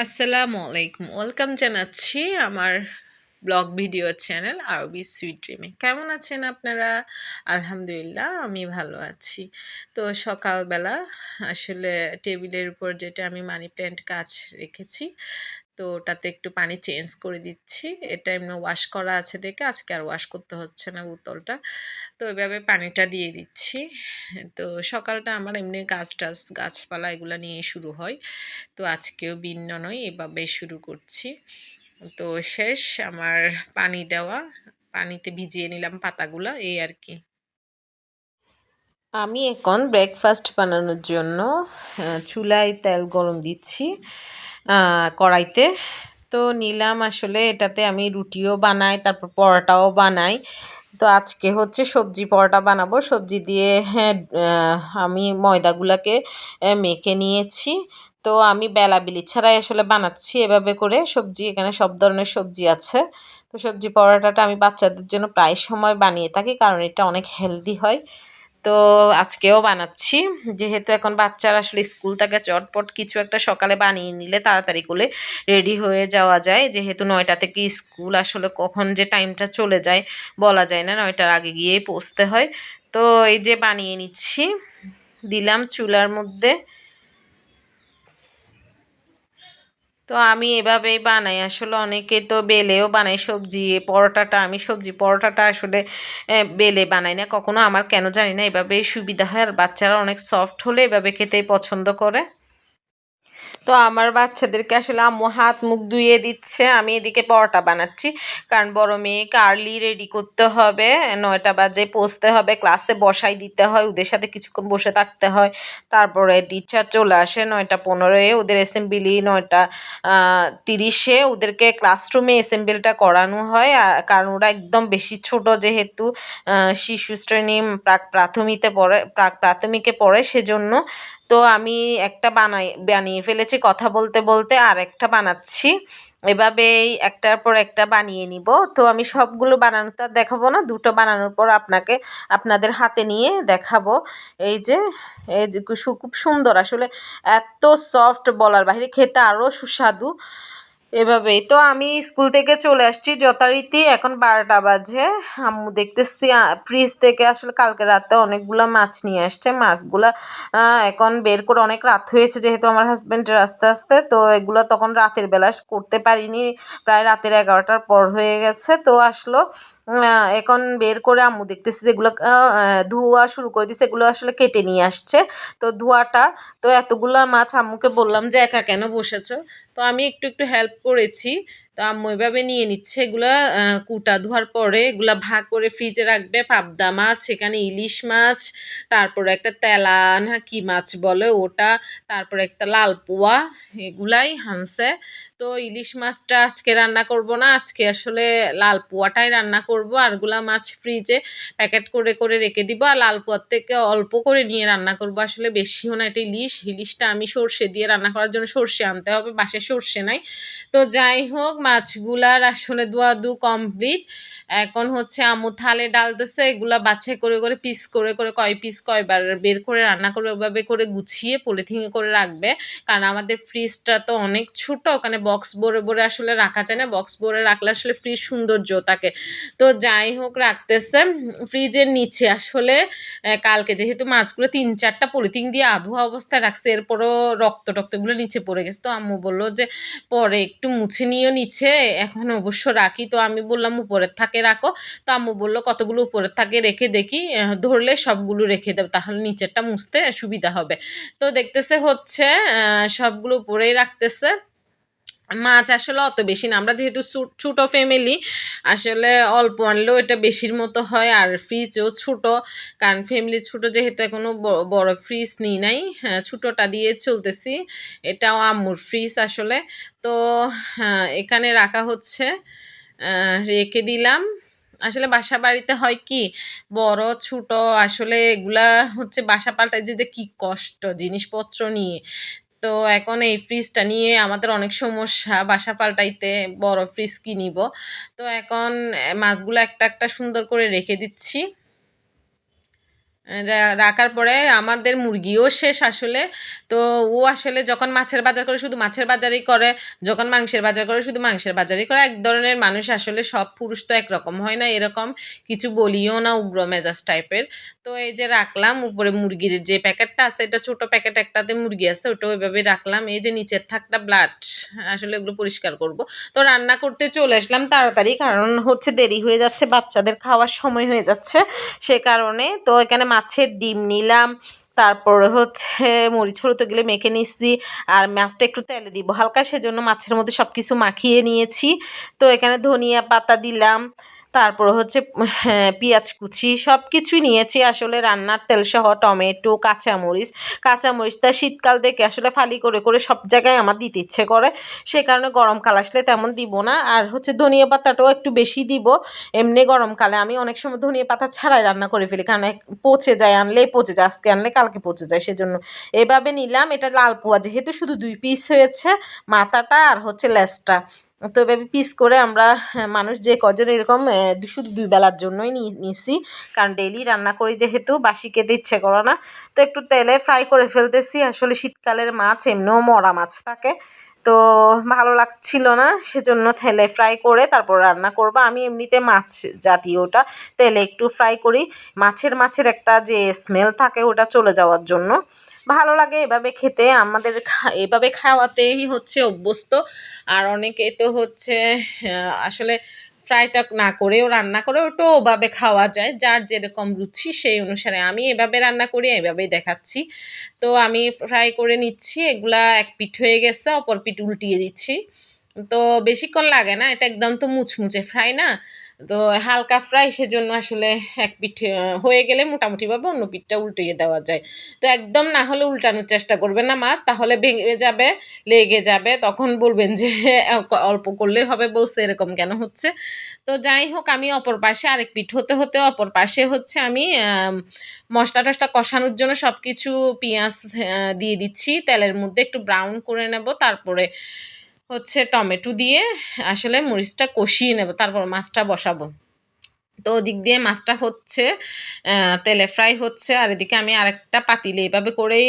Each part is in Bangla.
আসসালামু আলাইকুম। ওয়েলকাম জানাচ্ছি আমার blog video channel RB sweet ড্রিমে। কেমন আছেন আপনারা? আলহামদুলিল্লাহ, আমি ভালো আছি। তো সকালবেলা আসলে টেবিলের উপর যেটা আমি মানি প্ল্যান্ট কাজ রেখেছি তো ওটাতে একটু পানি চেঞ্জ করে দিচ্ছি। এটা এমনি ওয়াশ করা আছে দেখে আজকে আর ওয়াশ করতে হচ্ছে না বোতলটা। তো এভাবে পানিটা দিয়ে দিচ্ছি। তো সকালটা আমার এমনি গাছ টাছ, গাছপালা এগুলো নিয়ে শুরু হয়। তো আজকেও ভিন্ন নয় এভাবে শুরু করছি। তো শেষ আমার পানি দেওয়া। পানিতে ভিজিয়ে নিলাম পাতাগুলো, এই আর কি। আমি এখন ব্রেকফাস্ট বানানোর জন্য চুলায় তেল গরম দিচ্ছি। কড়াইতে। তো নিলাম আসলে এটাতে আমি রুটিও বানাই, তারপর পরোটাও বানাই। তো আজকে হচ্ছে সবজি পরোটা বানাবো। সবজি দিয়ে হ্যাঁ আমি ময়দাগুলোকে মেখে নিয়েছি। তো আমি বেলাবিলি ছাড়াই আসলে বানাচ্ছি এভাবে করে। সবজি এখানে সব ধরনের সবজি আছে। তো সবজি পরোটাটা আমি বাচ্চাদের জন্য প্রায় সময় বানিয়ে থাকি, কারণ এটা অনেক হেলদি হয়। তো আজকেও বানাচ্ছি। যেহেতু এখন বাচ্চারা আসলে স্কুল থেকে চটপট কিছু একটা সকালে বানিয়ে নিলে তাড়াতাড়ি করে রেডি হয়ে যাওয়া যায়। যেহেতু নয়টা থেকে স্কুল আসলে কখন যে টাইমটা চলে যায় বলা যায় না, নয়টার আগে গিয়েই পৌঁছতে হয়। তো এই যে বানিয়ে নিচ্ছি, দিলাম চুলার মধ্যে। তো আমি এভাবেই বানাই। আসলে অনেকে তো বেলেও বানাই সবজি। পরোটাটা, আমি সবজি পরোটাটা আসলে বেলে বানাই না। কখনো আমার কেন জানি না, এভাবেই সুবিধা হয়। আর বাচ্চারা অনেক সফট হলে এভাবে খেতেই পছন্দ করে। তো আমার বাচ্চাদেরকে আসলে আম্মু হাত মুখ ধুয়ে দিচ্ছে, আমি এদিকে পরোটা বানাচ্ছি। কারণ বড় মেয়েকে আর্লি রেডি করতে হবে, নয়টা বাজে পৌঁছতে হবে, ক্লাসে বসাই দিতে হয়, ওদের সাথে কিছুক্ষণ বসে থাকতে হয়। তারপরে টিচার চলে আসে নয়টা পনেরোয়, ওদের অ্যাসেম্বলি নয়টা তিরিশে, ওদেরকে ক্লাসরুমে অ্যাসেম্বলিটা করানো হয়। কারণ ওরা একদম বেশি ছোট যেহেতু শিশু শ্রেণি প্রাক প্রাথমিকে পড়ে প্রাক প্রাথমিকে পড়ে সেজন্য তো আমি একটা বানাই, বানিয়ে ফেলেছি কথা বলতে বলতে, আর একটা বানাচ্ছি। এভাবেই একটার পর একটা বানিয়ে নিব। তো আমি সবগুলো বানানো তো দেখাবো না, দুটো বানানোর পর আপনাকে, আপনাদের হাতে নিয়ে দেখাবো। এই যে এই যে খুব সুন্দর। আসলে এত সফট বলার বাহিরে খেতে আরও সুস্বাদু। এভাবেই। তো আমি স্কুল থেকে চলে আসছি যথারীতি, এখন বারোটা বাজে। আম্মু দেখতেছি ফ্রিজ থেকে আসলে কালকে রাতে অনেকগুলো মাছ নিয়ে আসছে। মাছগুলো এখন বের করে অনেক রাত হয়েছে যেহেতু আমার হাজব্যান্ডের আস্তে আস্তে, তো এগুলো তখন রাতের বেলা করতে পারিনি। প্রায় রাতের এগারোটার পর হয়ে গেছে। তো আসলো এখন বের করে আম্মু দেখতেছি যেগুলো ধোয়া শুরু করে দিচ্ছে এগুলো আসলে কেটে নিয়ে আসছে। তো ধোয়াটা, তো এতগুলো মাছ আম্মুকে বললাম যে, একা কেন বসেছো? তো আমি একটু একটু হেল্প করেছি। তো আম্মু এভাবে নিয়ে নিচ্ছে। এগুলা কুটা ধোয়ার পরে এগুলা ভাগ করে ফ্রিজে রাখবে। পাবদা মাছ, সেখানে ইলিশ মাছ, তারপরে একটা তেলা, না কি মাছ বলে ওটা, তারপরে একটা লাল পোয়া, এগুলাই হানছে। তো ইলিশ মাছটা আজকে রান্না করব না, আজকে আসলে লাল পোয়াটাই রান্না করব। আরগুলা মাছ ফ্রিজে প্যাকেট করে করে রেখে দিব। আর লাল পোয়ার থেকে অল্প করে নিয়ে রান্না করব। আসলে বেশিও না, এটা ইলিশ। ইলিশটা আমি সর্ষে দিয়ে রান্না করার জন্য সর্ষে আনতে হবে বাসে সর্ষে নাই। তো যাই হোক মাছগুলার আসলে দোয়া দু কমপ্লিট এখন হচ্ছে আমু থালে ডালতেছে, এগুলা বাছাই করে করে পিস করে করে কয় পিস কয়বার বের করে রান্না করবে ওভাবে করে গুছিয়ে পলিথিনে করে রাখবে। কারণ আমাদের ফ্রিজটা তো অনেক ছোট, ওখানে বক্স ভরে ভরে আসলে রাখা যায় না। বক্স ভরে রাখলে আসলে ফ্রিজ সৌন্দর্য থাকে। তো যাই হোক, রাখতেছে। ফ্রিজের নিচে আসলে কালকে যেহেতু মাছগুলো তিন চারটা পলিথিন দিয়ে আধোয়া অবস্থায় রাখছে, এরপরও রক্ত টক্তগুলো নিচে পড়ে গেছে। তো আম্মু বলল যে, পরে একটু মুছে নিয়েও নিচে। এখন অবশ্য রাখি, তো আমি বললাম উপরের থাকে রাখো। তো আম্মু বলল, কতগুলো উপরের থাকে রেখে দেখি ধরলে সবগুলো রেখে দেবো, তাহলে নিচেরটা মুছতে সুবিধা হবে। তো দেখতেছে হচ্ছে সবগুলো উপরেই রাখতেছে। মাছ আসলে অত বেশি না। আমরা যেহেতু ছোটো ফ্যামিলি আসলে অল্প আনলেও এটা বেশির মতো হয়। আর ফ্রিজও ছোট কারণ ফ্যামিলি ছোট যেহেতু এখনও বড় ফ্রিজ নিই নাই। হ্যাঁ ছোটোটা দিয়ে চলতেছি। এটাও আম্মুর ফ্রিজ আসলে। তো হ্যাঁ, এখানে রাখা হচ্ছে রেখে দিলাম। আসলে বাসা বাড়িতে হয় কি বড় ছোট আসলে এগুলা হচ্ছে বাসা পাল্টায় যে কি কষ্ট জিনিসপত্র নিয়ে। তো এখন এই ফ্রিজটা নিয়ে আমাদের অনেক সমস্যা। বাসা পাল্টাইতে বড় ফ্রিজ কিনিব। তো এখন মাছগুলো একটা একটা সুন্দর করে রেখে দিচ্ছি। রাখার পরে আমাদের মুরগিও শেষ আসলে। তো ও আসলে যখন মাছের বাজার করে, শুধু মাছের বাজারই করে, যখন মাংসের বাজার করে, শুধু মাংসের বাজারই করে। এক ধরনের মানুষ আসলে সব পুরুষ তো একরকম হয় না, এরকম কিছু বলিও না উগ্র মেজাজ টাইপের। তো এই যে রাখলাম, উপরে মুরগির যে প্যাকেটটা আছে, এটা ছোট প্যাকেট একটাতে মুরগি আছে, ওটা ওইভাবে রাখলাম। এই যে নিচের থাকটা ব্লাড, আসলে এগুলো পরিষ্কার করব। তো রান্না করতে চলে আসলাম তাড়াতাড়ি, কারণ হচ্ছে দেরি হয়ে যাচ্ছে, বাচ্চাদের খাওয়ার সময় হয়ে যাচ্ছে সে কারণে। তো এখানে মাছের ডিম নিলাম। তারপরে হচ্ছে মরিচ হলুদ গেলে মেখে নিচ্ছি আর মাছটা একটু তেলে দিব। হালকা সেজন্য মাছের মধ্যে সব কিছু মাখিয়ে নিয়েছি। তো এখানে ধনিয়া পাতা দিলাম। তারপর হচ্ছে হ্যাঁ, পেঁয়াজ কুচি সব কিছুই নিয়েছি। আসলে রান্নার তেল সহ টমেটো কাঁচামরিচ। কাঁচামরিচটা শীতকাল দেখে আসলে ফালি করে করে সব জায়গায় আমার দিতে ইচ্ছে করে। সে কারণে গরমকাল আসলে তেমন দিব না। আর হচ্ছে ধনিয়া পাতাটাও একটু বেশি দিব। এমনি গরমকালে আমি অনেক সময় ধনিয়া পাতা ছাড়াই রান্না করে ফেলি। কারণ পচে যায় আনলেই পচে যায় আজকে আনলে কালকে পচে যায় সেজন্য এভাবে নিলাম। এটা লাল পোয়া যেহেতু শুধু দুই পিস হয়েছে মাথাটা আর হচ্ছে লেজটা তো এভাবে পিস করে আমরা হ্যাঁ, মানুষ যে কজন এরকম শুধু দুই বেলার জন্যই নিছি। কারণ ডেইলি রান্না করি যেহেতু বাসি খেতে ইচ্ছে করে না। তো একটু তেলে ফ্রাই করে ফেলতেছি। আসলে শীতকালের মাছ এমনিও মরা মাছ থাকে। তো ভালো লাগছিল না, সেজন্য তেলে ফ্রাই করে তারপর রান্না করব। আমি এমনিতে মাছ জাতীয়টা তেলে একটু ফ্রাই করি। মাছের মাছের একটা যে স্মেল থাকে ওটা চলে যাওয়ার জন্য। ভালো লাগে এভাবে খেতে, আমাদের এভাবে খাওয়াতেই হচ্ছে অভ্যস্ত। আর অনেকে তো হচ্ছে আসলে ফ্রাইটা না করেও রান্না করে ওটা ওভাবে খাওয়া যায়। যার যেরকম রুচি, সেই অনুসারে আমি এভাবে রান্না করি, এভাবেই দেখাচ্ছি। তো আমি ফ্রাই করে নিচ্ছি, এগুলা এক পিঠ হয়ে গেছে, অপর পিঠ উল্টিয়ে দিচ্ছি। তো বেশিক্ষণ লাগে না, এটা একদম তো মুচমুচে ফ্রাই না? তো হালকা ফ্রাই সেজন্য আসলে এক পিঠ হয়ে গেলে মোটামুটিভাবে অন্য পিঠটা উল্টিয়ে দেওয়া যায়। তো একদম না হলে উল্টানোর চেষ্টা করবেন না মাছ, তাহলে ভেঙে যাবে, লেগে যাবে, তখন বলবেন যে, অল্প করলে হবে, বলছে, এরকম কেন হচ্ছে? তো যাই হোক, আমি অপর পাশে আরেক পিঠ হতে হতে অপর পাশে হচ্ছে আমি মশলা টশলা কষানোর জন্য সব কিছু পেঁয়াজ দিয়ে দিচ্ছি, তেলের মধ্যে একটু ব্রাউন করে নেব, তারপরে হচ্ছে টমেটো দিয়ে আসলে মরিচটা কষিয়ে নেব, তারপর মাছটা বসাবো। তো ওদিক দিয়ে মাছটা হচ্ছে তেলে ফ্রাই হচ্ছে, আর এদিকে আমি আরেকটা পাতিলে এভাবে করেই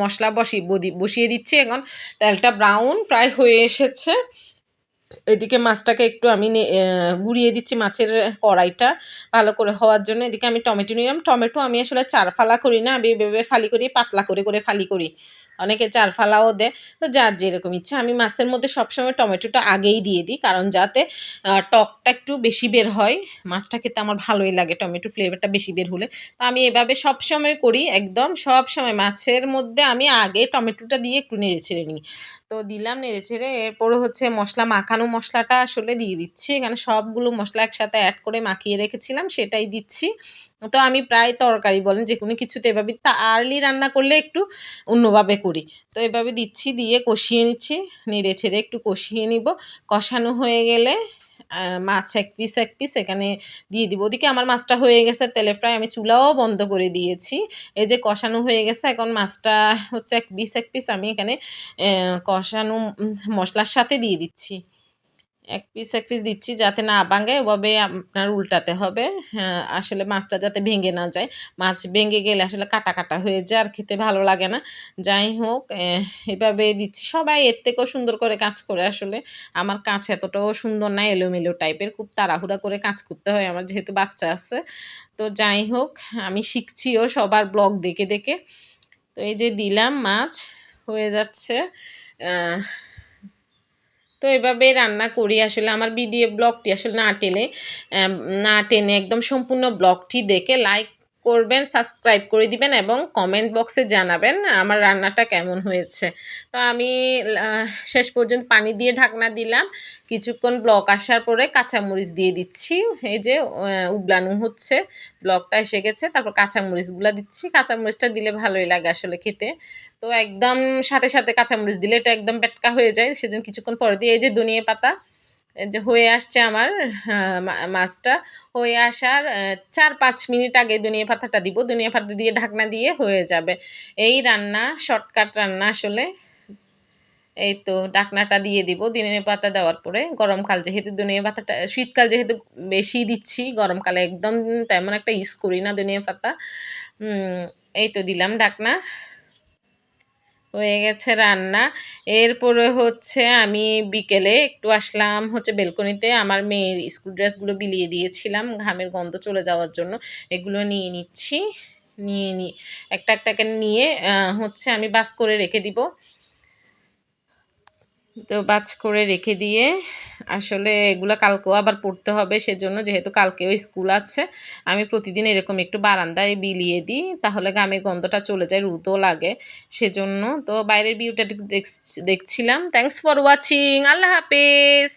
মশলা বসি বসিয়ে দিচ্ছি এখন। তেলটা ব্রাউন প্রায় হয়ে এসেছে। এদিকে মাছটাকে একটু আমি গুঁড়িয়ে দিচ্ছি মাছের কড়াইটা ভালো করে হওয়ার জন্য। এদিকে আমি টমেটো নিলাম। টমেটো আমি আসলে চার ফালা করি না, আমি এভাবে ফালি করি, পাতলা করে করে ফালি করি। অনেকে চার ফালাও দেয়। তো যার যেরকম ইচ্ছে, আমি মাছের মধ্যে সবসময় টমেটোটা আগেই দিয়ে দিই, কারণ যাতে টকটা একটু বেশি বের হয়। মাছটা খেতে আমার ভালোই লাগে, টমেটো ফ্লেভারটা বেশি বের হলে। তো আমি এভাবে সব সময় করি, একদম সব সময় মাছের মধ্যে আমি আগে টমেটোটা দিয়ে একটু নেড়ে ছেড়ে নিই। তো দিলাম নেড়ে ছেড়ে, এরপরে হচ্ছে মশলা, মাখানো মশলাটা আসলে দিয়ে দিচ্ছি। এখানে সবগুলো মশলা একসাথে অ্যাড করে মাখিয়ে রেখেছিলাম, সেটাই দিচ্ছি। তো আমি প্রায় তরকারি বলেন যে কোনো কিছুতে এভাবে তা আর্লি রান্না করলে একটু অন্যভাবে করি। তো এভাবে দিচ্ছি, দিয়ে কষিয়ে নিচ্ছি, নেড়ে ছেড়ে একটু কষিয়ে নিব। কষানো হয়ে গেলে মাছ এক পিস এক পিস এখানে দিয়ে দিব। ওদিকে আমার মাছটা হয়ে গেছে, তেলে ফ্রাই আমি চুলাও বন্ধ করে দিয়েছি। এই যে কষানো হয়ে গেছে, এখন মাছটা হচ্ছে এক পিস এক পিস আমি এখানে কষানো মশলার সাথে দিয়ে দিচ্ছি। এক পিস এক পিস দিচ্ছি যাতে না ভাঙে ওভাবে আপনার উল্টাতে হবে। হ্যাঁ, আসলে মাছটা যাতে ভেঙে না যায়। মাছ ভেঙে গেলে আসলে কাটা কাটা হয়ে যায় আর খেতে ভালো লাগে না। যাই হোক এভাবে দিচ্ছি। সবাই এর থেকেও সুন্দর করে কাজ করে আসলে। আমার কাজ এতটাও সুন্দর না এলোমেলো টাইপের। খুব তাড়াহুড়া করে কাজ করতে হয়। আমার যেহেতু বাচ্চা আছে। তো যাই হোক আমি শিখছিও সবার ব্লগ দেখে দেখে। তো এই যে দিলাম মাছ হয়ে যাচ্ছে। তো এভাবে রান্না করি। আসলে আমার ভিডিও ব্লগটি আসলে না টেনে না টেনে একদম সম্পূর্ণ ব্লগটি দেখে লাইক করবেন সাবস্ক্রাইব করে দিবেন এবং কমেন্ট বক্সে জানাবেন আমার রান্নাটা কেমন হয়েছে। তো আমি শেষ পর্যন্ত পানি দিয়ে ঢাকনা দিলাম। কিছুক্ষণ ব্লক আসার পরে কাঁচামরিচ দিয়ে দিচ্ছি। এই যে উবলানো হচ্ছে ব্লকটা এসে গেছে, তারপর কাঁচামরিচগুলো দিচ্ছি। কাঁচামরিচটা দিলে ভালোই লাগে আসলে খেতে। তো একদম সাথে সাথে কাঁচামরিচ দিলে এটা একদম পেটকা হয়ে যায়। সেজন্য কিছুক্ষণ পরে দিয়ে এই যে ধনিয়া পাতা যে হয়ে আসছে আমার মাছটা। হয়ে আসার চার পাঁচ মিনিট আগে দুনিয়া পাতাটা দিব। দুনিয়া পাতা দিয়ে ঢাকনা দিয়ে হয়ে যাবে। এই রান্না, শর্টকাট রান্না আসলে। এই তো ডাকনাটা দিয়ে দিব দিনের পাতা দেওয়ার পরে। গরমকাল যেহেতু দুনিয়া পাতাটা, শীতকাল যেহেতু বেশি দিচ্ছি গরমকালে একদম তেমন একটা ইউজ করি না দুনিয়া পাতা। এই তো দিলাম ডাকনা হয়ে গেছে রান্না। এরপরে হচ্ছে আমি বিকেলে একটু আসলাম হচ্ছে বেলকনিতে। আমার মেয়ের স্কুল ড্রেসগুলো বিলিয়ে দিয়েছিলাম, ঘামের গন্ধ চলে যাওয়ার জন্য। এগুলো নিয়ে নিচ্ছি, নিয়ে নি একটা একটাকে নিয়ে হচ্ছে আমি বাস করে রেখে দিব। তো বাজ করে রেখে দিয়ে আসলে এগুলো কালকেও আবার পড়তে হবে, সেজন্য যেহেতু কালকেও স্কুল আছে, আমি প্রতিদিন এরকম একটু বারান্দায় বিলিয়ে দিই, তাহলে গামে গন্ধটা চলে যায়, রুদও লাগে, সেজন্য তো বাইরের ভিউটা দেখছিলাম। থ্যাংকস ফর ওয়াচিং আল্লাহ হাফেজ!